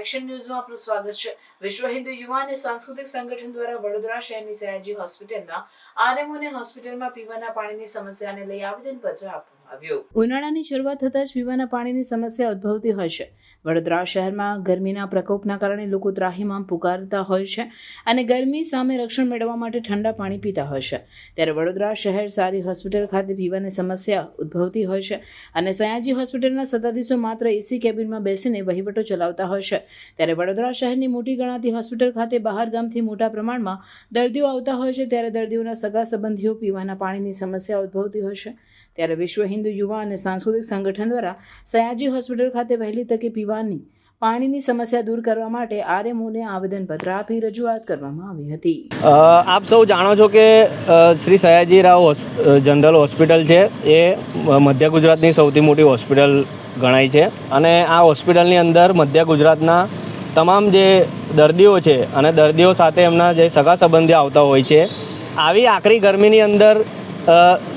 Action ન્યૂઝમાં આપનું સ્વાગત છે. વિશ્વ હિન્દુ યુવા અને સાંસ્કૃતિક સંગઠન દ્વારા વડોદરા શહેરની સયાજી હોસ્પિટલના આરએમઓને હોસ્પિટલમાં પીવાના પાણીની સમસ્યાને લઈ આવેદનપત્ર આપવામાં આવ્યું. ઉનાળાની શરૂઆત થતાં જ પીવાના પાણીની સમસ્યા ઉદ્ભવતી હોય છે. વડોદરા શહેરમાં ગરમીના પ્રકોપના કારણે લોકો ત્રાહીમામ પુકારતા હોય છે અને ગરમી સામે રક્ષણ મેળવવા માટે ઠંડા પાણી પીતા હોય છે. ત્યારે વડોદરા શહેર સારી હોસ્પિટલ ખાતે પીવાની સમસ્યા ઉદ્ભવતી હોય છે અને સયાજી હોસ્પિટલના સત્તાધીશો માત્ર એસી કેબિનમાં બેસીને વહીવટો ચલાવતા હોય છે. ત્યારે વડોદરા શહેરની મોટી ગણાતી હોસ્પિટલ ખાતે બહાર ગામથી મોટા પ્રમાણમાં દર્દીઓ આવતા હોય છે. ત્યારે દર્દીઓના સગા સંબંધીઓ પીવાના પાણીની સમસ્યા ઉદ્ભવતી હોય છે. ત્યારે વિશ્વ હિન્દુ યુવા અને સાંસ્કૃતિક સંગઠન દ્વારા સયાજી હોસ્પિટલ ખાતે વહેલી તકે પીવાની પાણીની સમસ્યા દૂર કરવા માટે આરએમઓને આવેદનપત્ર આપી રજૂઆત કરવામાં આવી હતી. આપ સૌ જાણો છો કે શ્રી સયાજી રાવ હોસ- જનરલ હોસ્પિટલ છે. એ મધ્ય ગુજરાતની સૌથી મોટી હોસ્પિટલ ગણાય છે. અને આ હોસ્પિટલની અંદર મધ્ય ગુજરાતના તમામ જે દર્દીઓ છે અને દર્દીઓ સાથે એમના જે સગા સંબંધી આવતા હોય છે, આવી આકરી ગરમીની અંદર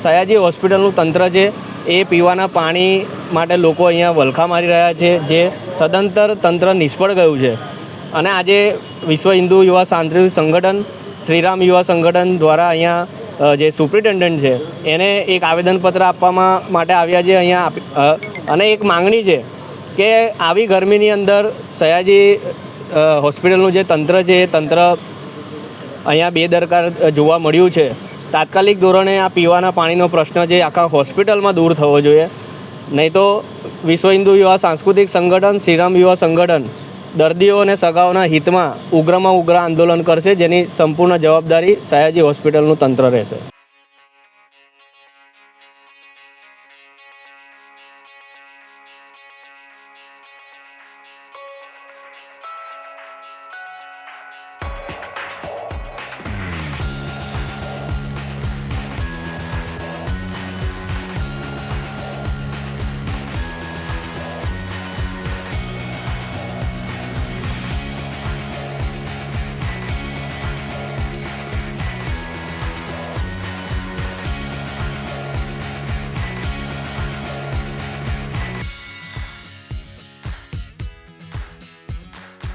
સયાજી હોસ્પિટલનું તંત્ર છે. એ પીવાના પાણી માટે લોકો અહીંયા વલખા મારી રહ્યા છે, જે સદંતર તંત્ર નિષ્ફળ ગયું છે. અને આજે વિશ્વ હિન્દુ યુવા સાંત્રિક સંગઠન, શ્રીરામ યુવા સંગઠન દ્વારા અહીંયા જે સુપ્રિન્ટેન્ડન્ટ છે, એને એક આવેદનપત્ર આપવામાં માટે આવ્યા છે, અહીંયા અને એક માંગણી છે કે આવી ગરમીની અંદર સયાજી હોસ્પિટલનું જે તંત્ર છે, એ તંત્ર અહીંયા બેદરકાર જોવા મળ્યું છે. તાત્કાલિક ધોરણે આ પીવાના પાણીનો પ્રશ્ન એ આખા હોસ્પિટલમાં દૂર થવો જોઈએ. નહીં તો વિશ્વ હિન્દુ યુવા સાંસ્કૃતિક સંગઠન, શ્રીરામ યુવા સંગઠન દર્દીઓ અને સગાઓના હિતમાં ઉગ્રમાં ઉગ્ર આંદોલન કરશે, જેની સંપૂર્ણ જવાબદારી સયાજી હોસ્પિટલનું તંત્ર રહેશે.